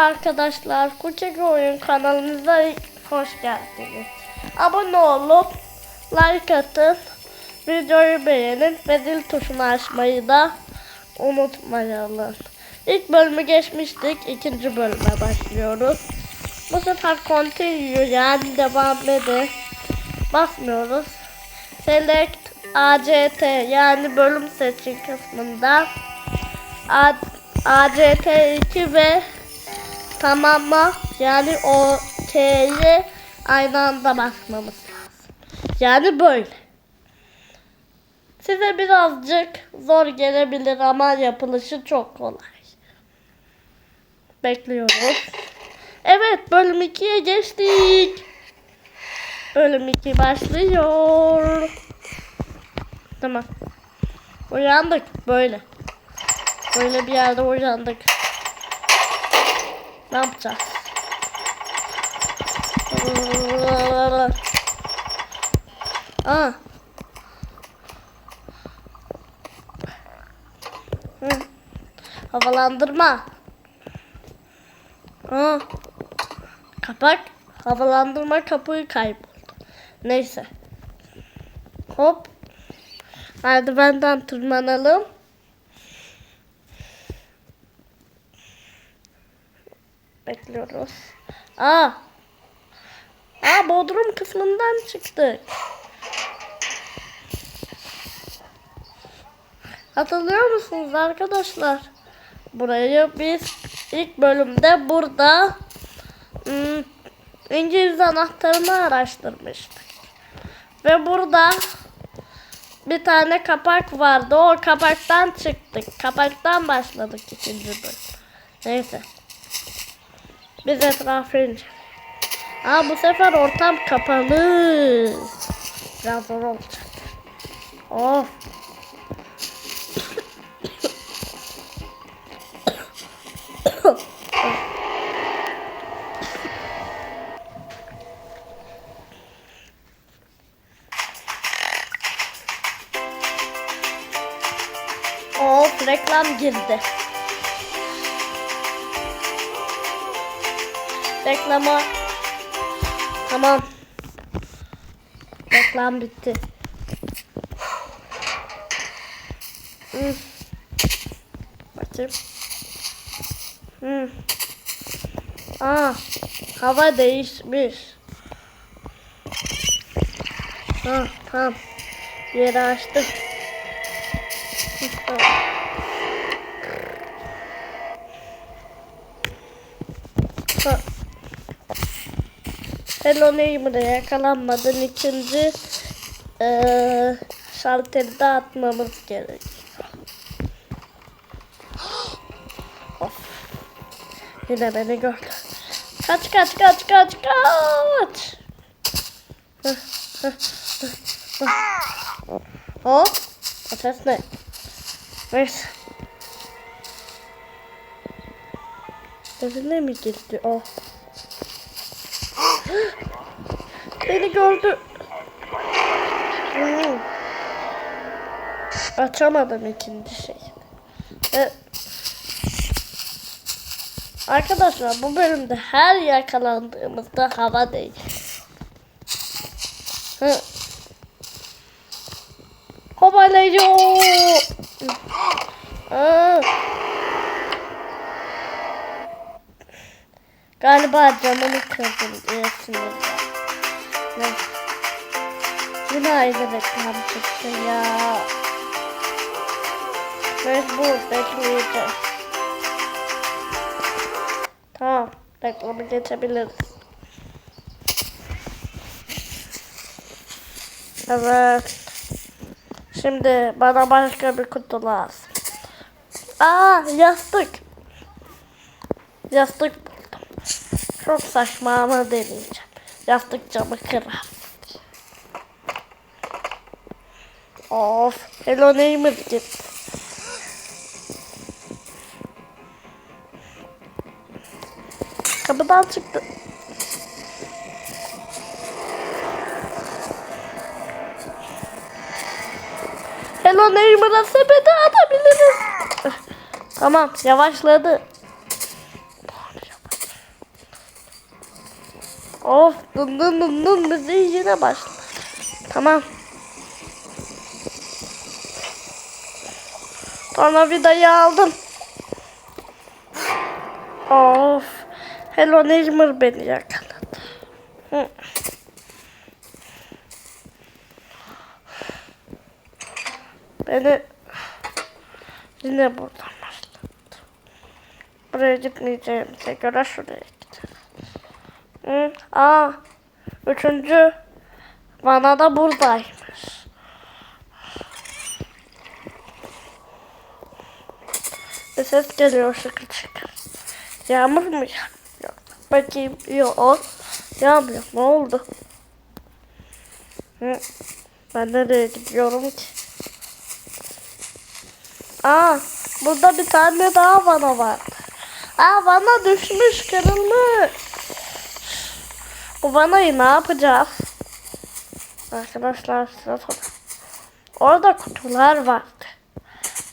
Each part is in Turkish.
Arkadaşlar Kucak Oyun kanalımıza hoş geldiniz. Abone olup like atın, videoyu beğenin ve zil tuşunu açmayı da unutmayalım. İlk bölümü geçmiştik, ikinci bölüme başlıyoruz. Bu sefer continue yani devam edin. Basmıyoruz. Select ACT yani bölüm seçin kısmında A- ACT2 ve tamamla yani o T'ye aynı anda basmamız lazım. Yani böyle. Size birazcık zor gelebilir ama yapılışı çok kolay. Bekliyoruz. Evet bölüm 2'ye geçtik. Bölüm 2 başlıyor. Tamam. Uyandık böyle. Böyle bir yerde uyandık. Ne yapacağız? Aa. Hı. Havalandırma. Aa. Kapak. Havalandırma kapıyı kayboldu. Neyse. Hop. Merdivenden tırmanalım. Bekliyoruz. Aa. Aa bodrum kısmından çıktık. Hatırlıyor musunuz arkadaşlar? Burayı biz ilk bölümde burada ım, İngiliz anahtarını araştırmıştık. Ve burada bir tane kapak vardı. O kapaktan çıktık. Kapaktan başladık ikinci bölüm. Neyse. Biz etrafı ince. Aa bu sefer ortam kapalı. Biraz zor olacak. Of. Of reklam girdi. Reklama. Tamam. Reklam bitti. Hmm. Bakayım. Hmm. Aa, hava değişmiş. Ha, tamam. Yeri açtım. Hello Neighbor'a yakalanmadan ikinci eee şalteri de atmamız gerek. Of. Yine beni gördü. Kaç kaç kaç kaç kaç. Hop. O ses ne? Neyse. Evine mi gitti o? Beni gördü. Hmm. Açamadım ikinci şey. Arkadaşlar bu bölümde her yakalandığımızda hava değil. Hı. Hovalayo. Aa. Galiba camını kırdım sinirlendim. Neyse. Yine aynı reklam çıktı ya. Mecbur bekleyeceğiz. Tamam. Reklamı geçebiliriz. Evet. Şimdi bana başka bir kutu lazım. Aa yastık. Yastık. Çok saçma ama deneyeceğim. Yastık camı kırar. Of. Hello Neighbor gitti. Kapıdan çıktı. Hello Neighbor'a sepete atabiliriz. Tamam yavaşladı. Of dın dın dın dın müziği yine başladı. Tamam. Tornavidayı aldım. Of. Hello Neighbor beni yakaladı. Hı. Beni yine buradan başlattı. Buraya gitmeyeceğimize göre şuraya. Hı. Aa, üçüncü bana da buradaymış. Bir ses geliyor şıkır şıkır. Yağmur mu yağıyor? Bakayım yok. Yağmıyor. Ne oldu? Hı. Ben nereye gidiyorum ki? Aa, burada bir tane daha vana var. Aa, vana düşmüş, kırılmış. Bu vanayı ne yapacağız? Arkadaşlar size sorayım. Orada kutular vardı.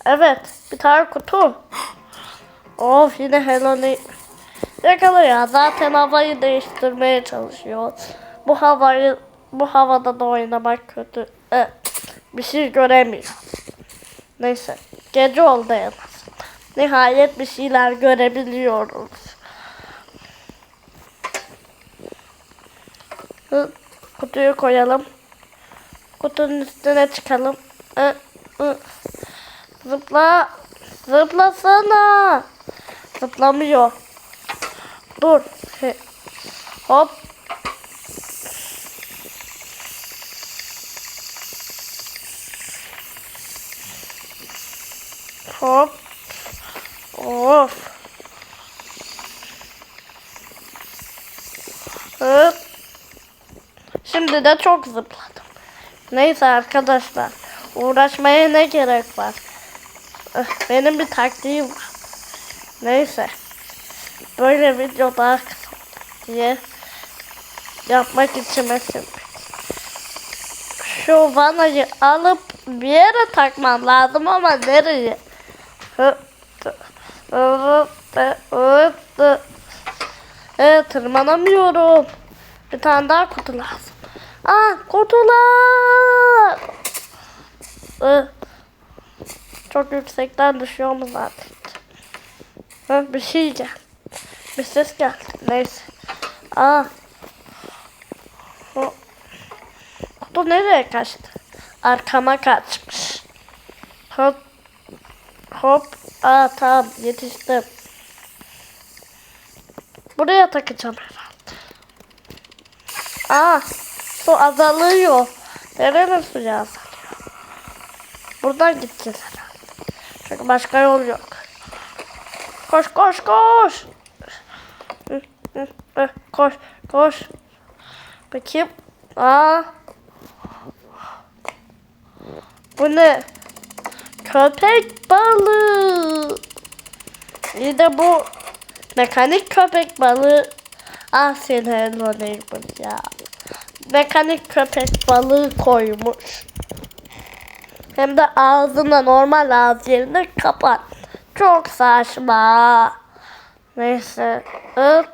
Evet, bir tane kutu. Of yine Hello Ne- Yakalıyor. Zaten havayı değiştirmeye çalışıyor. Bu havayı bu havada da oynamak kötü. Evet, bir şey göremiyor. Neyse. Gece oldu en. Nihayet bir şeyler görebiliyoruz. Hı, Kutuyu koyalım. Kutunun üstüne çıkalım. Hı, hı. Zıpla. Zıplasana. Zıplamıyor. Dur. He. Hop. Hop. Of. Hop. Şimdi de çok zıpladım. Neyse arkadaşlar. Uğraşmaya ne gerek var? Eh, Benim bir taktiğim var. Neyse. Böyle video daha kısa diye yapmak için şimdi. Şu vanayı alıp bir yere takmam lazım ama nereye? Evet tırmanamıyorum. Bir tane daha kutu lazım. Aa kutular. Hı. Çok yüksekten düşüyor mu zaten? Ha, bir şey geldi. Bir ses geldi. Neyse. Aa. O. Kutu nereye kaçtı? Arkama kaçmış. Hop. Hop. Aa tamam yetiştim. Buraya takacağım herhalde. Aa. Su azalıyor. Nerenin suyu azalıyor? Buradan gideceğiz herhalde. Çünkü başka yol yok. Koş koş koş. Koş koş. Bakayım. Aa. Bu ne? Köpek balığı. Bir de bu mekanik köpek balığı. Ah seni Hello Neighbor ya. Mekanik köpek balığı koymuş. Hem de ağzına normal ağız yerine kapat. Çok saçma. Neyse. Öp.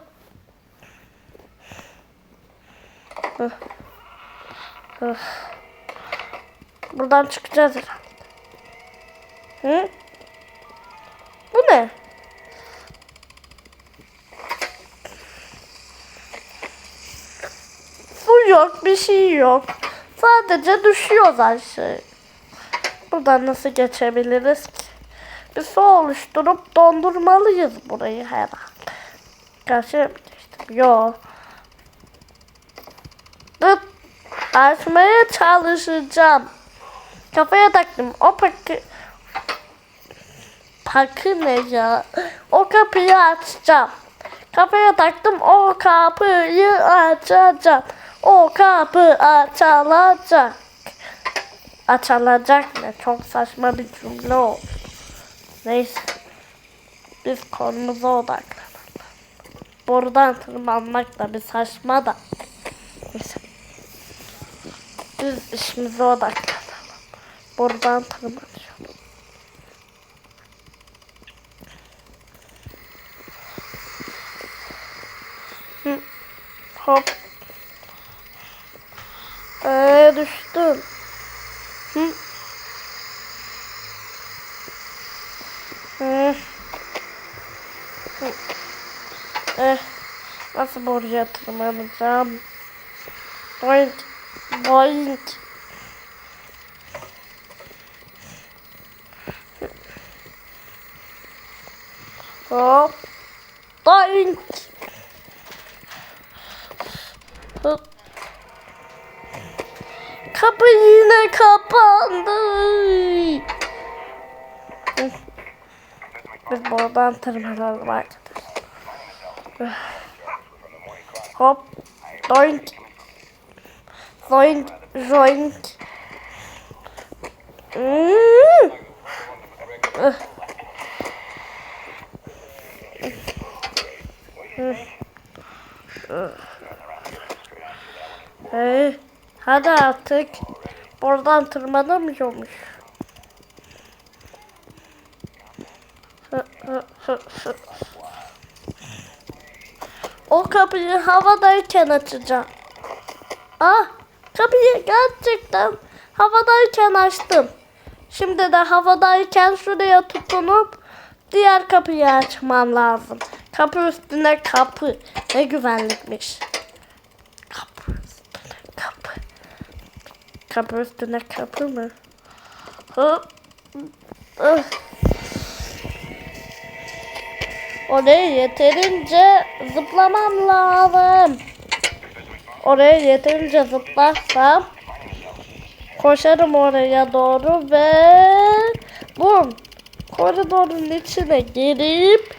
Buradan çıkacağız herhalde. Hı? Bu ne? Su yok, bir şey yok. Sadece düşüyoruz aşağı. Buradan nasıl geçebiliriz ki? Bir su oluşturup dondurmalıyız burayı herhalde. Mı geçtim? Yok. Açmaya çalışacağım. Kafaya taktım. O pakı... Pakı ne ya? O kapıyı açacağım. Kafaya taktım. O kapıyı açacağım. O kapı açılacak. Açılacak ne? Çok saçma bir cümle oldu. Neyse. Biz konumuza odaklanalım. Buradan tırmanmak da bir saçma da. Neyse. Biz işimize odaklanalım. Buradan tırmanıyorum. Hı. Hop Eh, nasıl buraya tırmanacağım? Boink, boink. Hop, boink. Hop. Kapı yine kapandı. Biz buradan tırmanalım arkadaşlar. Hop. Doink. Zoink. Zoink. Hmm. Ih. Hey, hadi artık. Buradan tırmanamıyormuş. Hı, hı, hı, hı. Kapıyı havadayken açacağım. Ah, kapıyı gerçekten havadayken açtım. Şimdi de havadayken şuraya tutunup diğer kapıyı açmam lazım. Kapı üstüne kapı. Ne güvenlikmiş. Kapı üstüne kapı. Kapı üstüne kapı mı? Hop. Ih. Oraya yeterince zıplamam lazım. Oraya yeterince zıplarsam koşarım oraya doğru ve bum koridorun içine girip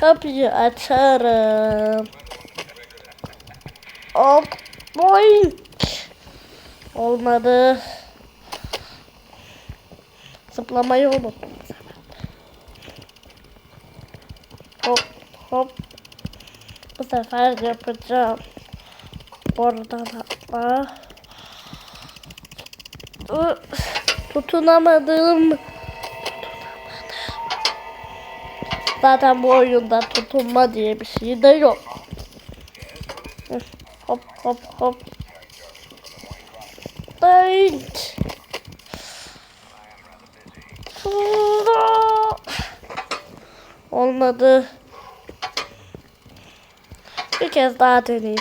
kapıyı açarım. Hop boink. Olmadı. Zıplamayı unuttum. Hop. Bu sefer yapacağım. Buradan atla. Tutunamadım. Zaten bu oyunda tutunma diye bir şey de yok. Hop hop hop. Dink. Olmadı. Kez daha deneyeceğim.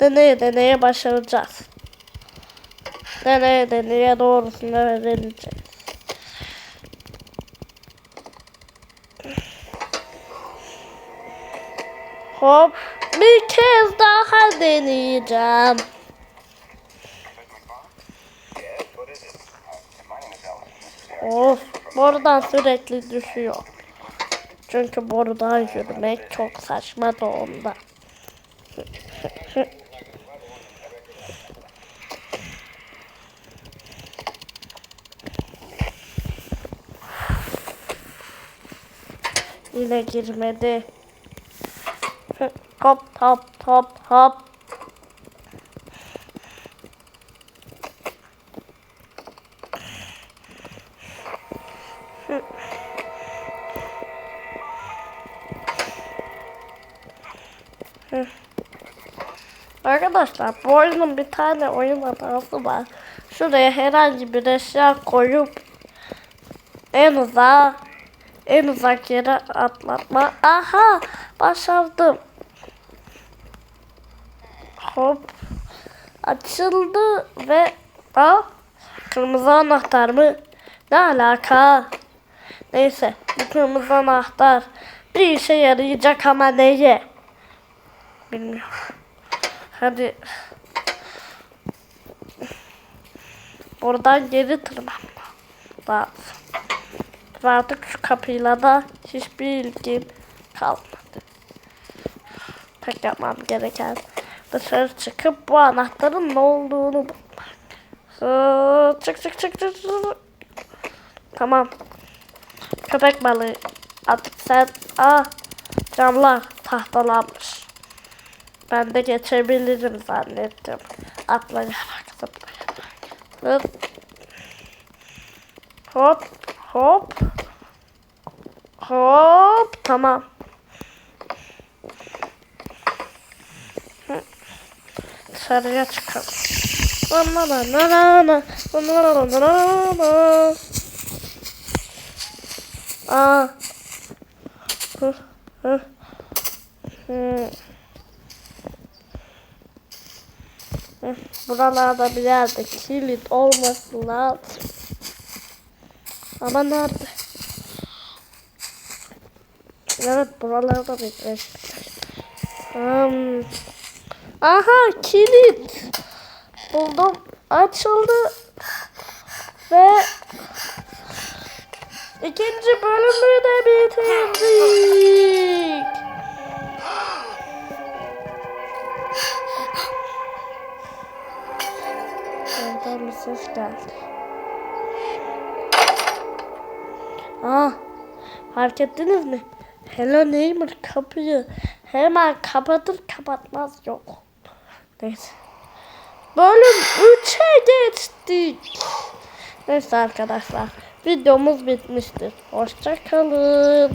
Deneye deneye başaracağız. Deneye deneye doğrusunu öğreneceğiz. Hop. Bir kez daha deneyeceğim. Of. Borudan sürekli düşüyor. Çünkü borudan yürümek çok saçma da ondan. Yine girmedi. Hop hop hop hop. Arkadaşlar bu oyunun bir tane oyun hatası var. Şuraya herhangi bir eşya koyup en uzağa en uzak yere atlatma. Aha başardım. Hop açıldı ve Aa, kırmızı anahtar mı? Ne alaka? Neyse bu kırmızı anahtar bir işe yarayacak ama neye? Bilmiyorum. Hadi. Buradan geri tırmanma lazım. Ve artık şu kapıyla da hiçbir ilgim kalmadı. Tek yapmam gereken dışarı çıkıp bu anahtarın ne olduğunu bulmak. Hı, Çık çık çık çık. çık. Tamam. Köpek balığı. Artık sen... Aa, camlar tahtalanmış. Ben de geçebilirim zannettim. Atlara baktım. Hop. Hop. Hop. Hop. Tamam. Dışarıya çıkalım. Ama la la la la. Ama la la la. Aa. Hı hı. Hmm. Buralarda bir yerde kilit olması lazım. Ama nerede? Evet buralarda bir yer. Hmm. Aha kilit. Buldum. Açıldı. Ve ikinci bölümü de bitirdik. Geldi. Aa, fark ettiniz mi? Hello Neighbor kapıyı hemen kapatır kapatmaz yok. Neyse. Bölüm 3'e geçtik. Neyse arkadaşlar videomuz bitmiştir. Hoşçakalın.